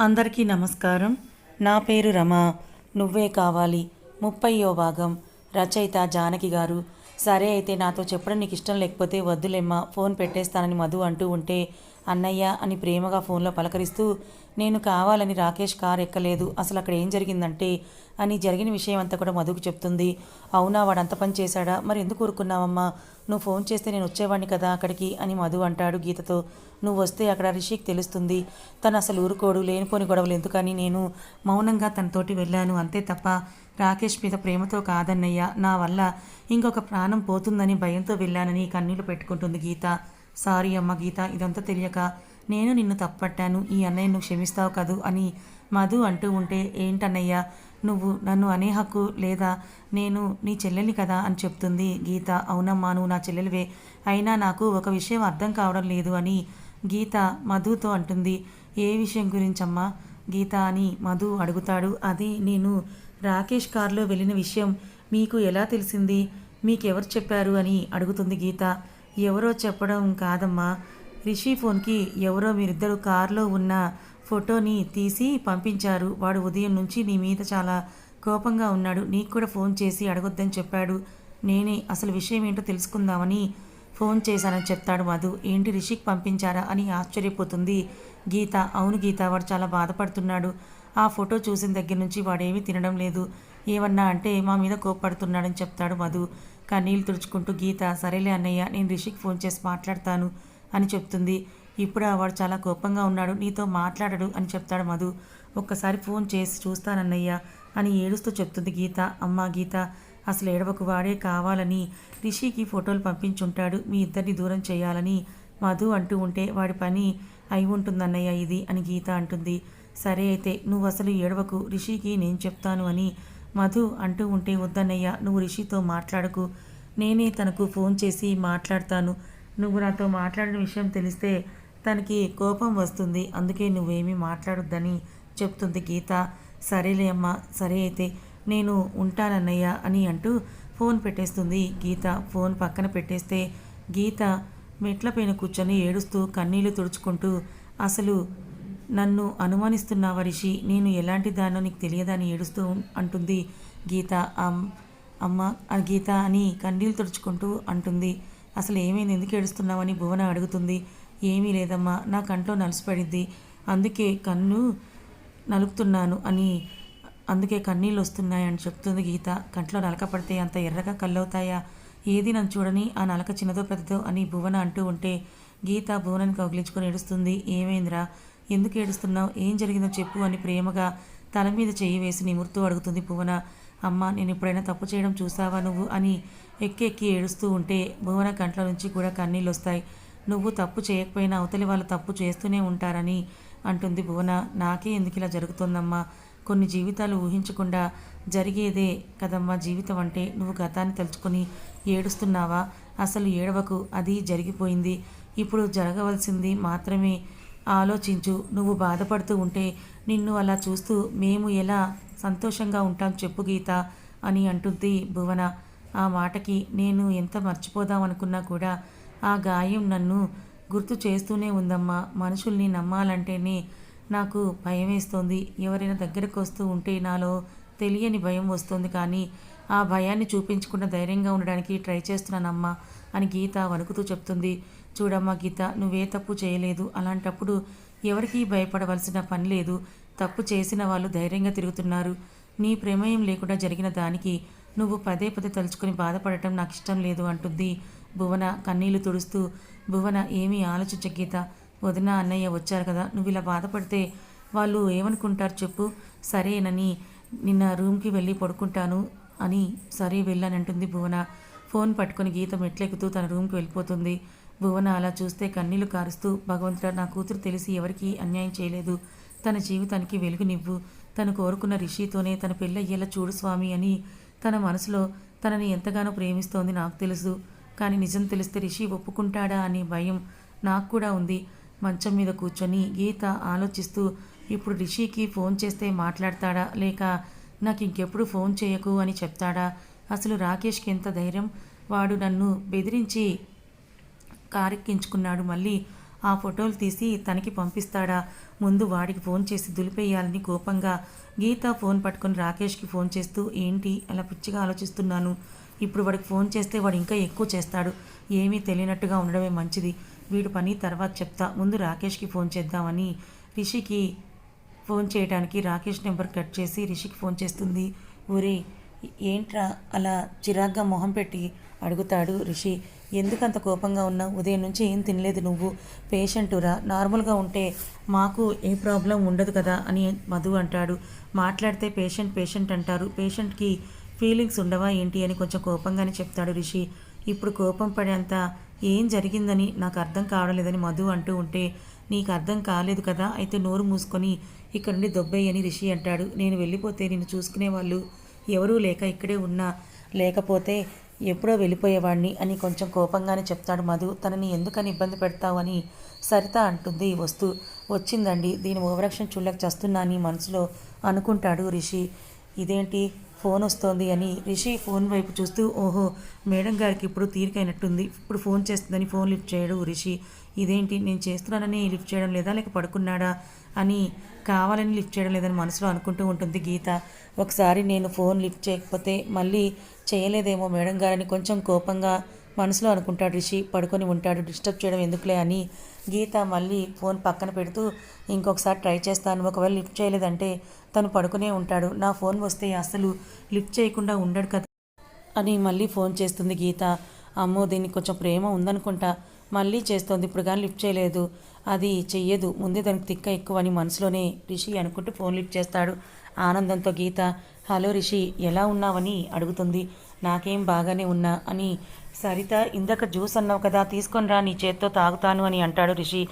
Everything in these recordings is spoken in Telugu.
అందరికీ నమస్కారం. నా పేరు రమ. నువ్వే కావాలి. ముప్పయో భాగం. రచయిత జానకి గారు. సరే అయితే నాతో చెప్పడం నీకు ఇష్టం లేకపోతే వద్దులేమ్మా. ఫోన్ పెట్టేస్తానని మధు అంటూ ఉంటే అన్నయ్య అని ప్రేమగా ఫోన్లో పలకరిస్తూ నేను కావాలని రాకేష్ కార్ ఎక్కలేదు. అసలు అక్కడ ఏం జరిగిందంటే? అని జరిగిన విషయం అంతా కూడా మధుకు చెప్తుంది. అవునా వాడు అంత పని చేశాడా? మరి ఎందుకు ఊరుకున్నావమ్మా? నువ్వు ఫోన్ చేస్తే నేను వచ్చేవాడిని కదా అక్కడికి? అని మధు అంటాడు గీతతో. నువ్వు వస్తే అక్కడ రిషికి తెలుస్తుంది. తను అసలు ఊరుకోడు లేనిపోని గొడవలు ఎందుకని నేను మౌనంగా తనతోటి వెళ్ళాను. అంతే తప్ప రాకేష్ మీద ప్రేమతో కాదన్నయ్య. నా వల్ల ఇంకొక ప్రాణం పోతుందని భయంతో వెళ్ళానని కన్నీళ్ళు పెట్టుకుంటుంది గీత. సారీ అమ్మ గీత ఇదంతా తెలియక నేను నిన్ను తప్పట్టాను ఈ అన్నయ్య నువ్వు క్షమిస్తావు కదూ అని మధు అంటూ ఉంటే ఏంటన్నయ్య నువ్వు నన్ను అనే హక్కు లేదా? నేను నీ చెల్లెల్ని కదా? అని చెప్తుంది గీత. అవునమ్మా నువ్వు నా చెల్లెలివే. అయినా నాకు ఒక విషయం అర్థం కావడం లేదు అని గీత మధుతో అంటుంది. ఏ విషయం గురించమ్మా? గీత అని మధు అడుగుతాడు. అది నేను రాకేష్ కారులో వెళ్ళిన విషయం. మీకు ఎలా తెలిసింది? మీకెవరు చెప్పారు? అని అడుగుతుంది గీత. ఎవరో చెప్పడం కాదమ్మా. రిషి ఫోన్కి ఎవరో మీరిద్దరు కారులో ఉన్న ఫోటోని తీసి పంపించారు. వాడు ఉదయం నుంచి నీ మీద చాలా కోపంగా ఉన్నాడు. నీకు కూడా ఫోన్ చేసి అడగొద్దని చెప్పాడు. నేనే అసలు విషయం ఏంటో తెలుసుకుందామని ఫోన్ చేశానని చెప్తాడు మధు. ఏంటి రిషికి పంపించారా అని ఆశ్చర్యపోతుంది గీత. అవును గీత వాడు చాలా బాధపడుతున్నాడు. ఆ ఫోటో చూసిన దగ్గర నుంచి వాడేమీ తినడం లేదు. ఏమన్నా అంటే మా మీద కోప్పడుతున్నాడని చెప్తాడు మధు. కన్నీళ్ళు తుడుచుకుంటూ గీత సరేలే అన్నయ్య నేను రిషికి ఫోన్ చేసి మాట్లాడతాను అని చెప్తుంది. ఇప్పుడు వాడు చాలా కోపంగా ఉన్నాడు నీతో మాట్లాడడు అని చెప్తాడు మధు. ఒక్కసారి ఫోన్ చేసి చూస్తానన్నయ్య అని ఏడుస్తూ చెప్తుంది గీత. అమ్మా గీత అసలు ఏడవకు వాడే కావాలని రిషికి ఫోటోలు పంపించుంటాడు మీ ఇద్దరిని దూరం చేయాలని మధు అంటూ ఉంటే వాడి పని అయి ఉంటుందన్నయ్య ఇది అని గీత అంటుంది. సరే అయితే నువ్వు అసలు ఏడవకు రిషికి నేను చెప్తాను అని మధు అంటూ ఉంటే వద్దనయ్య నువ్వు రిషితో మాట్లాడకు. నేనే తనకు ఫోన్ చేసి మాట్లాడతాను. నువ్వు నాతో మాట్లాడిన విషయం తెలిస్తే తనకి కోపం వస్తుంది. అందుకే నువ్వేమీ మాట్లాడొద్దని చెప్తుంది గీత. సరేలే అమ్మా సరే అయితే. నేను ఉంటానన్నయ్య అని అంటూ ఫోన్ పెట్టేస్తుంది గీత. ఫోన్ పక్కన పెట్టేస్తే గీత మెట్ల పైన కూర్చొని ఏడుస్తూ కన్నీళ్ళు తుడుచుకుంటూ అసలు నన్ను అనుమానిస్తున్నావా రిషి? నేను ఎలాంటి దానో నీకు తెలియదని ఏడుస్తూ అంటుంది గీత. అమ్ అమ్మ ఆ గీత అని కన్నీళ్ళు తుడుచుకుంటూ అంటుంది. అసలు ఏమైంది? ఎందుకు ఏడుస్తున్నావని భువన అడుగుతుంది. ఏమీ లేదమ్మా నా కంట్లో నలిసిపడింది అందుకే కన్ను నలుపుతున్నాను అని అందుకే కన్నీళ్ళు వస్తున్నాయని చెప్తుంది గీత. కంట్లో నలక పడితే అంత ఎర్రగా కళ్ళవుతాయా? ఏది నన్ను చూడని ఆ నలక చిన్నదో పెద్దదో అని భువన అంటూ ఉంటే గీత భువనని కౌగిలించుకొని ఏడుస్తుంది. ఏమైందిరా? ఎందుకు ఏడుస్తున్నావు? ఏం జరిగిందో చెప్పు అని ప్రేమగా తల మీద చేయి వేసి నిమురుతూ అడుగుతుంది భువన. అమ్మ నేను ఎప్పుడైనా తప్పు చేయడం చూసావా నువ్వు? అని ఎక్కి ఎక్కి ఏడుస్తూ ఉంటే భువన కంట్ల నుంచి కూడా కన్నీళ్ళు వస్తాయి. నువ్వు తప్పు చేయకపోయినా అవతలి వాళ్ళు తప్పు చేస్తూనే ఉంటారని అంటుంది భువన. నాకే ఎందుకు ఇలా జరుగుతుందమ్మా? కొన్ని జీవితాలు ఊహించకుండా జరిగేదే కదమ్మా జీవితం అంటే. నువ్వు గతాన్ని తలుచుకొని ఏడుస్తున్నావా? అసలు ఏడవకు అది జరిగిపోయింది. ఇప్పుడు జరగవలసింది మాత్రమే ఆలోచించు. నువ్వు బాధపడుతూ ఉంటే నిన్ను అలా చూస్తూ మేము ఎలా సంతోషంగా ఉంటాం చెప్పు గీత అని అంటుంది భువన. ఆ మాటకి నేను ఎంత మర్చిపోదామనుకున్నా కూడా ఆ గాయం నన్ను గుర్తు చేస్తూనే ఉందమ్మా. మనుషుల్ని నమ్మాలంటేనే నాకు భయం వేస్తోంది ఎవరైనా దగ్గరకు వస్తూ ఉంటే నాలో తెలియని భయం వస్తుంది కానీ ఆ భయాన్ని చూపించకుండా ధైర్యంగా ఉండడానికి ట్రై చేస్తున్నానమ్మా అని గీత వణుకుతూ చెప్తుంది. చూడమ్మా గీత నువ్వే తప్పు చేయలేదు. అలాంటప్పుడు ఎవరికీ భయపడవలసిన పని లేదు. తప్పు చేసిన వాళ్ళు ధైర్యంగా తిరుగుతున్నారు. నీ ప్రమేయం లేకుండా జరిగిన దానికి నువ్వు పదే పదే తలుచుకొని బాధపడటం నాకు ఇష్టం లేదు అంటుంది భువన కన్నీళ్ళు తుడుస్తూ. భువన ఏమీ ఆలోచించ గీత. వదిన అన్నయ్య వచ్చారు కదా నువ్వు ఇలా బాధపడితే వాళ్ళు ఏమనుకుంటారు చెప్పు. సరేనని నిన్న రూమ్కి వెళ్ళి పడుకుంటాను అని సరే వెళ్ళానంటుంది భువన. ఫోన్ పట్టుకొని గీత మెట్లెక్కుతూ తన రూమ్కి వెళ్ళిపోతుంది. భువన అలా చూస్తే కన్నీళ్ళు కారుస్తూ భగవంతుడా నా కూతురు తెలిసి ఎవరికీ అన్యాయం చేయలేదు. తన జీవితానికి వెలుగునివ్వు. తను కోరుకున్న రిషితోనే తన పెళ్ళయ్యేలా చూడు స్వామి అని తన మనసులో తనని ఎంతగానో ప్రేమిస్తోంది నాకు తెలుసు. కానీ నిజం తెలిస్తే రిషి ఒప్పుకుంటాడా అనే భయం నాకు కూడా ఉంది. మంచం మీద కూర్చొని గీత ఆలోచిస్తూ ఇప్పుడు రిషికి ఫోన్ చేస్తే మాట్లాడతాడా? లేక నాకు ఇంకెప్పుడు ఫోన్ చేయకు అని చెప్తాడా? అసలు రాకేష్కి ఎంత ధైర్యం? వాడు నన్ను బెదిరించి కారెక్కించుకున్నాడు. మళ్ళీ ఆ ఫోటోలు తీసి తనకి పంపిస్తాడా? ముందు వాడికి ఫోన్ చేసి దులిపేయాలని కోపంగా గీత ఫోన్ పట్టుకొని రాకేష్కి ఫోన్ చేస్తూ ఏంటి? అలా పిచ్చిగా ఆలోచిస్తున్నాను. ఇప్పుడు వాడికి ఫోన్ చేస్తే వాడు ఇంకా ఎక్కువ చేస్తాడు. ఏమీ తెలియనట్టుగా ఉండడమే మంచిది. వీడు పని తర్వాత చెప్తా. ముందు రాకేష్కి ఫోన్ చేద్దామని రిషికి ఫోన్ చేయడానికి రాకేష్ నెంబర్ కట్ చేసి రిషికి ఫోన్ చేస్తుంది. ఊరే ఏంట్రా అలా చిరాగ్గా మొహం పెట్టి అడుగుతాడు రిషి? ఎందుకంత కోపంగా ఉన్నావు ఉదయం నుంచి ఏం తినలేదు నువ్వు? పేషెంటురా నార్మల్గా ఉంటే మాకు ఏ ప్రాబ్లం ఉండదు కదా అని మధు అంటాడు. మాట్లాడితే పేషెంట్ పేషెంట్ అంటారు. పేషెంట్కి ఫీలింగ్స్ ఉండవా ఏంటి అని కొంచెం కోపంగానే చెప్తాడు రిషి. ఇప్పుడు కోపం పడేంత ఏం జరిగిందని నాకు అర్థం కావడం లేదని మధు అంటూ ఉంటే నీకు అర్థం కాలేదు కదా అయితే నోరు మూసుకొని ఇక్కడ నుండి దొబ్బేయని రిషి అంటాడు. నేను వెళ్ళిపోతే నిన్ను చూసుకునే వాళ్ళు ఎవరూ లేక ఇక్కడే ఉన్నా లేకపోతే ఎప్పుడో వెళ్ళిపోయేవాడిని అని కొంచెం కోపంగానే చెప్తాడు మధు. తనని ఎందుకని ఇబ్బంది పెడతావు అని సరిత అంటుంది వస్తూ. వచ్చిందండి దీని ఓవరాక్షన్ చూడలేక చస్తున్నాని మనసులో అనుకుంటాడు రిషి. ఇదేంటి? ఫోన్ వస్తోంది అని రిషి ఫోన్ వైపు చూస్తూ ఓహో మేడం గారికి ఇప్పుడు తీరికైనట్టుంది. ఇప్పుడు ఫోన్ చేస్తుందని ఫోన్ లిఫ్ట్ చేయడు రిషి. ఇదేంటి నేను చేస్తున్నానని లిఫ్ట్ చేయడం లేదా లేక పడుకున్నాడా అని కావాలని లిఫ్ట్ చేయడం లేదని మనసులో అనుకుంటూ ఉంటుంది గీత. ఒకసారి నేను ఫోన్ లిఫ్ట్ చేయకపోతే మళ్ళీ చేయలేదేమో మేడం గారని కొంచెం కోపంగా మనసులో అనుకుంటాడు రిషి పడుకొని ఉంటాడు డిస్టర్బ్ చేయడం ఎందుకులే అని గీత మళ్ళీ ఫోన్ పక్కన పెడుతూ ఇంకొకసారి ట్రై చేస్తాను ఒకవేళ లిఫ్ట్ చేయలేదంటే తను పడుకునే ఉంటాడు నా ఫోన్ వస్తే అసలు లిఫ్ట్ చేయకుండా ఉండడు కదా అని మళ్ళీ ఫోన్ చేస్తుంది గీత. అమ్మో దీనికి కొంచెం ప్రేమ ఉందనుకుంటా మళ్ళీ చేస్తోంది ఇప్పుడు కానీ లిఫ్ట్ చేయలేదు అది చెయ్యదు ముందే దానికి తిక్క ఎక్కువ అని మనసులోనే రిషి అనుకుంటూ ఫోన్ లిఫ్ట్ చేస్తాడు ఆనందంతో గీత. హలో రిషి ఎలా ఉన్నావని అడుగుతుంది నాకేం బాగానే ఉన్నా అని సరిత ఇందాక జ్యూస్ అన్నావు కదా తీసుకొని రా నీ చేత్తో తాగుతాను అని అంటాడు రిషి.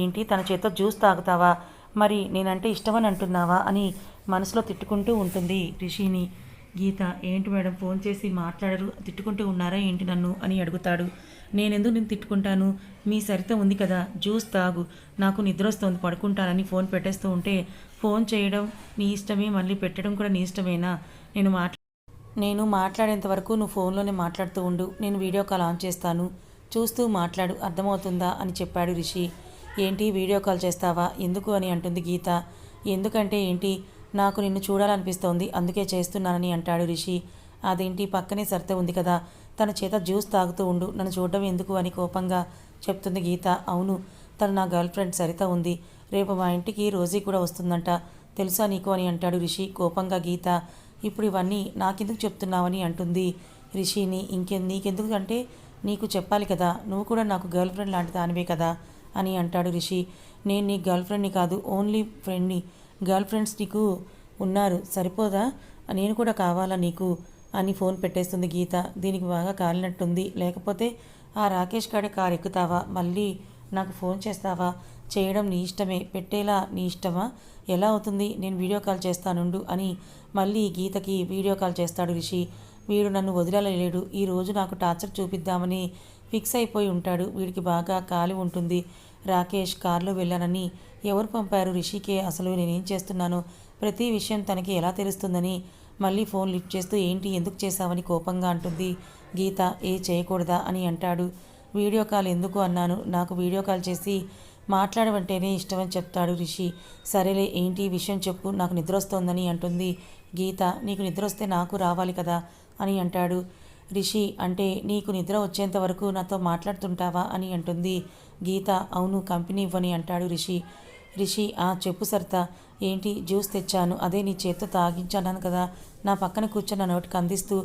ఏంటి తన చేత్తో జ్యూస్ తాగుతావా? మరి నేనంటే ఇష్టమని అంటున్నావా అని మనసులో తిట్టుకుంటూ ఉంటుంది రిషిని. గీత ఏంటి మేడం ఫోన్ చేసి మాట్లాడరు తిట్టుకుంటూ ఉన్నారా ఏంటి నన్ను అని అడుగుతాడు. నేనెందుకు నేను తిట్టుకుంటాను? మీ సరిత ఉంది కదా జ్యూస్ తాగు. నాకు నిద్ర వస్తుంది పడుకుంటానని ఫోన్ పెట్టేస్తూ ఉంటే ఫోన్ చేయడం నీ ఇష్టమే మళ్ళీ పెట్టడం కూడా నీ ఇష్టమేనా? నేను మాట్లా నేను మాట్లాడేంత వరకు నువ్వు ఫోన్లోనే మాట్లాడుతూ ఉండు. నేను వీడియో కాల్ ఆన్ చేస్తాను. చూస్తూ మాట్లాడు. అర్థమవుతుందా? అని చెప్పాడు రిషి. ఏంటి? వీడియో కాల్ చేస్తావా? ఎందుకు అని అంటుంది గీత. ఎందుకంటే ఏంటి? నాకు నిన్ను చూడాలనిపిస్తోంది. అందుకే చేస్తున్నానని అంటాడు రిషి. అదేంటి? పక్కనే సరిత ఉంది కదా. తన చేత జ్యూస్ తాగుతూ ఉండు. నన్ను చూడడం ఎందుకు? అని కోపంగా చెప్తుంది గీత. అవును తను నా గర్ల్ ఫ్రెండ్ సరిత ఉంది. రేపు మా ఇంటికి రోజీ కూడా వస్తుందంట. తెలుసా నీకు? అని అంటాడు రిషి కోపంగా గీత. ఇప్పుడు ఇవన్నీ నాకెందుకు చెప్తున్నావని అంటుంది. రిషిని ఇంకె నీకెందుకు అంటే నీకు చెప్పాలి కదా నువ్వు కూడా నాకు గర్ల్ ఫ్రెండ్ లాంటి దానివే కదా అని అంటాడు రిషి. నేను నీ గర్ల్ ఫ్రెండ్ని కాదు ఓన్లీ ఫ్రెండ్ని. గర్ల్ ఫ్రెండ్స్ నీకు ఉన్నారు సరిపోదా? నేను కూడా కావాలా నీకు? అని ఫోన్ పెట్టేస్తుంది గీత. దీనికి బాగా కాలినట్టుంది. లేకపోతే ఆ రాకేష్ కాడే కారు ఎక్కుతావా మళ్ళీ నాకు ఫోన్ చేస్తావా? చేయడం నీ ఇష్టమే పెట్టేలా నీ ఇష్టమా? ఎలా అవుతుంది? నేను వీడియో కాల్ చేస్తానుండు అని మళ్ళీ గీతకి వీడియో కాల్ చేస్తాడు రిషి. వీడు నన్ను వదిలేలేడు. ఈ రోజు నాకు టార్చర్ చూపిద్దామని ఫిక్స్ అయిపోయి ఉంటాడు. వీడికి బాగా కాలి ఉంటుంది. రాకేష్ కారులో వెళ్ళానని ఎవరు పంపారు రిషికే? అసలు నేనేం చేస్తున్నాను? ప్రతి విషయం తనకి ఎలా తెలుస్తుందని మళ్ళీ ఫోన్ లిఫ్ట్ చేస్తూ ఏంటి? ఎందుకు చేశావని కోపంగా అంటుంది గీత. ఏ చేయకూడదా? అని అంటాడు. వీడియో కాల్ ఎందుకు అన్నాను? నాకు వీడియో కాల్ చేసి మాట్లాడమంటేనే ఇష్టమని చెప్తాడు రిషి. సరేలే ఏంటి విషయం చెప్పు నాకు నిద్ర వస్తోందని అంటుంది. గీత నీకు నిద్ర వస్తే నాకు రావాలి కదా? అని అంటాడు. రిషి అంటే నీకు నిద్ర వచ్చేంత వరకు నాతో మాట్లాడుతుంటావా? అని అంటుంది. గీత అవును కంపెనీ ఇవ్వని అంటాడు రిషి. రిషి ఆ చెప్పు సరిత ఏంటి? జ్యూస్ తెచ్చాను. అదే నీ చేతితో తాగించాను కదా. నా పక్కన కూర్చొని నా నోటికి అందిస్తూ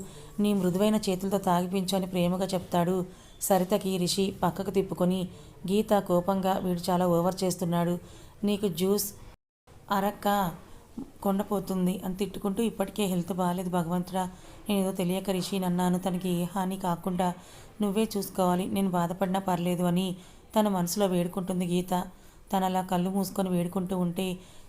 నీ మృదువైన చేతులతో తాగిపించు అని ప్రేమగా చెప్తాడు సరితకి రిషి పక్కకు తిప్పుకొని. గీత కోపంగా వీడు చాలా ఓవర్ చేస్తున్నాడు. నీకు జ్యూస్ అరక్క కొండపోతుంది అని తిట్టుకుంటూ ఇప్పటికే హెల్త్ బాగాలేదు భగవంతుడా. నేను తెలియక రిషి నన్నాను. తనకి ఏ హాని కాకుండా నువ్వే చూసుకోవాలి. నేను బాధపడినా పర్లేదు అని తన మనసులో వేడుకుంటుంది గీత. తనలా కళ్ళు మూసుకొని వేడుకుంటూ ఉంటే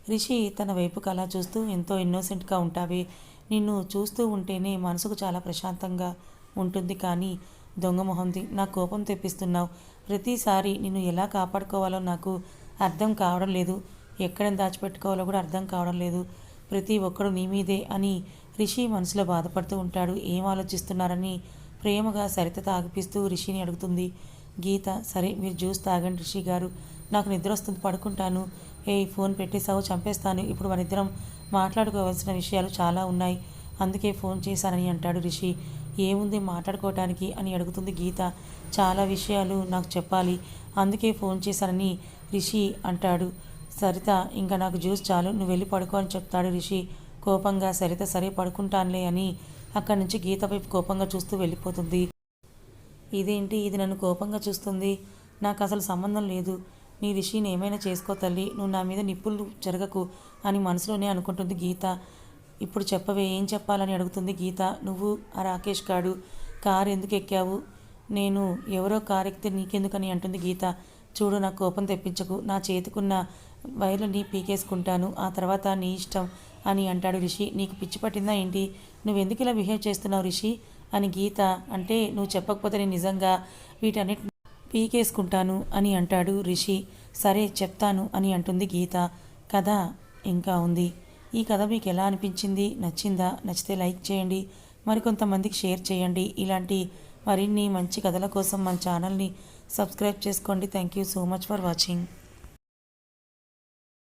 రిషి తన వైపు అలా చూస్తూ ఎంతో ఇన్నోసెంట్గా ఉంటావే. నిన్ను చూస్తూ ఉంటేనే మనసుకు చాలా ప్రశాంతంగా ఉంటుంది కానీ దొంగ మొహంది. నా కోపం తెప్పిస్తున్నావు. ప్రతిసారి నిన్ను ఎలా కాపాడుకోవాలో నాకు అర్థం కావడం లేదు. ఎక్కడ దాచిపెట్టుకోవాలో కూడా అర్థం కావడం లేదు. ప్రతి ఒక్కడు నీ మీదే అని రిషి మనసులో బాధపడుతూ ఉంటాడు. ఏం ఆలోచిస్తున్నారని ప్రేమగా సరిత తాగిపిస్తూ రిషిని అడుగుతుంది. గీత సరే మీరు జ్యూస్ తాగండి రిషి గారు. నాకు నిద్ర వస్తుంది పడుకుంటాను. ఏ ఫోన్ పెట్టేసావు చంపేస్తాను. ఇప్పుడు మనిద్దరం మాట్లాడుకోవాల్సిన విషయాలు చాలా ఉన్నాయి. అందుకే ఫోన్ చేశానని అంటాడు రిషి. ఏముంది మాట్లాడుకోవటానికి అని అడుగుతుంది గీత. చాలా విషయాలు నాకు చెప్పాలి. అందుకే ఫోన్ చేశానని రిషి అంటాడు. సరిత ఇంకా నాకు జ్యూస్ చాలు నువ్వు వెళ్ళి పడుకో అని చెప్తాడు రిషి. కోపంగా సరిత సరే పడుకుంటానులే అని అక్కడి నుంచి గీత వైపు కోపంగా చూస్తూ వెళ్ళిపోతుంది. ఇదేంటి? ఇది నన్ను కోపంగా చూస్తుంది. నాకు అసలు సంబంధం లేదు. నీ రిషిని ఏమైనా చేసుకో తల్లి. నువ్వు నా మీద నిప్పులు జరగకు అని మనసులోనే అనుకుంటుంది గీత. ఇప్పుడు చెప్పవే ఏం చెప్పాలని అడుగుతుంది గీత. నువ్వు ఆ రాకేష్ గాడు కారు ఎందుకు ఎక్కావు? నేను ఎవరో కారు ఎక్కితే నీకెందుకని అంటుంది గీత. చూడు నా కోపం తెప్పించకు. నా చేతికున్న వైర్లని పీకేసుకుంటాను. ఆ తర్వాత నీ ఇష్టం అని అంటాడు రిషి. నీకు పిచ్చి పట్టిందా ఏంటి? నువ్వెందుకు ఇలా బిహేవ్ చేస్తున్నావు రిషి? అని గీత. అంటే నువ్వు చెప్పకపోతే నేను నిజంగా వీటన్నిటి పీకేసుకుంటాను అని అంటాడు రిషి. సరే చెప్తాను అని అంటుంది గీత. కథ ఇంకా ఉంది. ఈ కథ మీకు ఎలా అనిపించింది? నచ్చిందా? నచ్చితే లైక్ చేయండి. మరికొంతమందికి షేర్ చేయండి. ఇలాంటి మరిన్ని మంచి కథల కోసం మన ఛానల్ని సబ్స్క్రైబ్ చేసుకోండి. Thank you so much for watching.